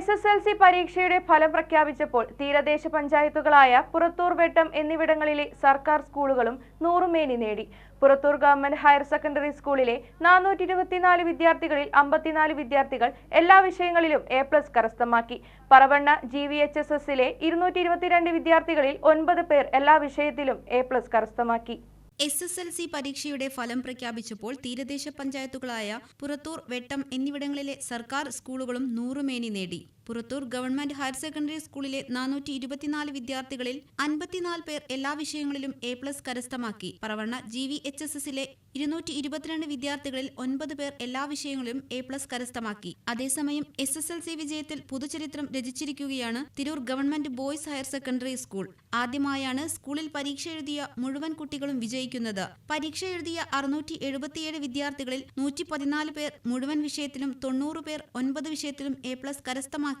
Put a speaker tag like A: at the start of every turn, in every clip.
A: S S L C പരീക്ഷയുടെ ഫലം പ്രഖ്യാപിച്ചപ്പോൾ തീരദേശ പഞ്ചായത്തുകളായ പുറത്തൂർ വെട്ടം എന്നിവിടങ്ങളിലെ സർക്കാർ സ്കൂളുകളും നൂറുമേനി നേടി. പുറത്തൂർ ഗവൺമെന്റ് ഹയർ സെക്കൻഡറി സ്കൂളിലെ നാനൂറ്റി ഇരുപത്തിനാല് വിദ്യാർത്ഥികളിൽ അമ്പത്തിനാല് വിദ്യാർത്ഥികൾ എല്ലാ വിഷയങ്ങളിലും എ പ്ലസ് കരസ്ഥമാക്കി. Paravanna G V H S എസിലെ ഇരുന്നൂറ്റി ഇരുപത്തിരണ്ട് വിദ്യാർത്ഥികളിൽ ഒൻപത് പേർ എല്ലാ വിഷയത്തിലും എ പ്ലസ് കരസ്ഥമാക്കി.
B: എസ് എസ് എൽ സി പരീക്ഷയുടെ ഫലം പ്രഖ്യാപിച്ചപ്പോൾ തീരദേശ പഞ്ചായത്തുകളായ പുറത്തൂർ വെട്ടം എന്നിവിടങ്ങളിലെ സർക്കാർ സ്കൂളുകളും നൂറുമേനി നേടി. പുറത്തൂർ ഗവൺമെന്റ് ഹയർ സെക്കൻഡറി സ്കൂളിലെ നാനൂറ്റി ഇരുപത്തിനാല് വിദ്യാർത്ഥികളിൽ അൻപത്തിനാല് പേർ എല്ലാ വിഷയങ്ങളിലും എ പ്ലസ് കരസ്ഥമാക്കി. Paravanna G V H S എസിലെ ഇരുന്നൂറ്റി ഇരുപത്തിരണ്ട് വിദ്യാർത്ഥികളിൽ ഒൻപത് പേർ എല്ലാ വിഷയങ്ങളിലും എ പ്ലസ് കരസ്ഥമാക്കി. അതേസമയം എസ് എസ് എൽ സി വിജയത്തിൽ പുതുചരിത്രം രചിച്ചിരിക്കുകയാണ് Tirur government boys higher secondary school. ആദ്യമായാണ് സ്കൂളിൽ പരീക്ഷ എഴുതിയ മുഴുവൻ കുട്ടികളും വിജയിക്കുന്നത്. പരീക്ഷ എഴുതിയ അറുന്നൂറ്റി എഴുപത്തിയേഴ് വിദ്യാർത്ഥികളിൽ നൂറ്റി പതിനാല് പേർ മുഴുവൻ വിഷയത്തിലും തൊണ്ണൂറ് പേർ ഒൻപത് വിഷയത്തിലും എ പ്ലസ്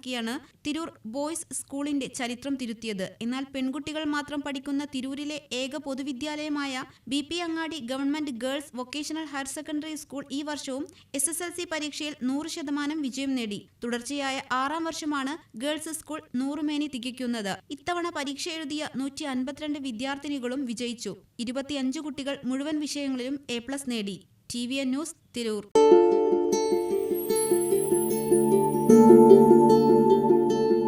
B: കരസ്ഥമാക്കിയാണ് തിരൂർ ബോയ്സ് സ്കൂളിന്റെ ചരിത്രം തിരുത്തിയത്. എന്നാൽ പെൺകുട്ടികൾ മാത്രം പഠിക്കുന്ന തിരൂരിലെ ഏക പൊതുവിദ്യാലയമായ B P Angadi government girls vocational higher secondary school ഈ വർഷവും എസ് എസ് എൽ സി പരീക്ഷയിൽ നൂറ് ശതമാനം വിജയം നേടി. തുടർച്ചയായ ആറാം വർഷമാണ് ഗേൾസ് സ്കൂൾ നൂറുമേനി തികയ്ക്കുന്നത്. ഇത്തവണ പരീക്ഷ എഴുതിയ നൂറ്റി അൻപത്തിരണ്ട് വിദ്യാർത്ഥിനികളും വിജയിച്ചു. ഇരുപത്തിയഞ്ച് കുട്ടികൾ മുഴുവൻ വിഷയങ്ങളിലും എ പ്ലസ് നേടി. T V N news Tirur.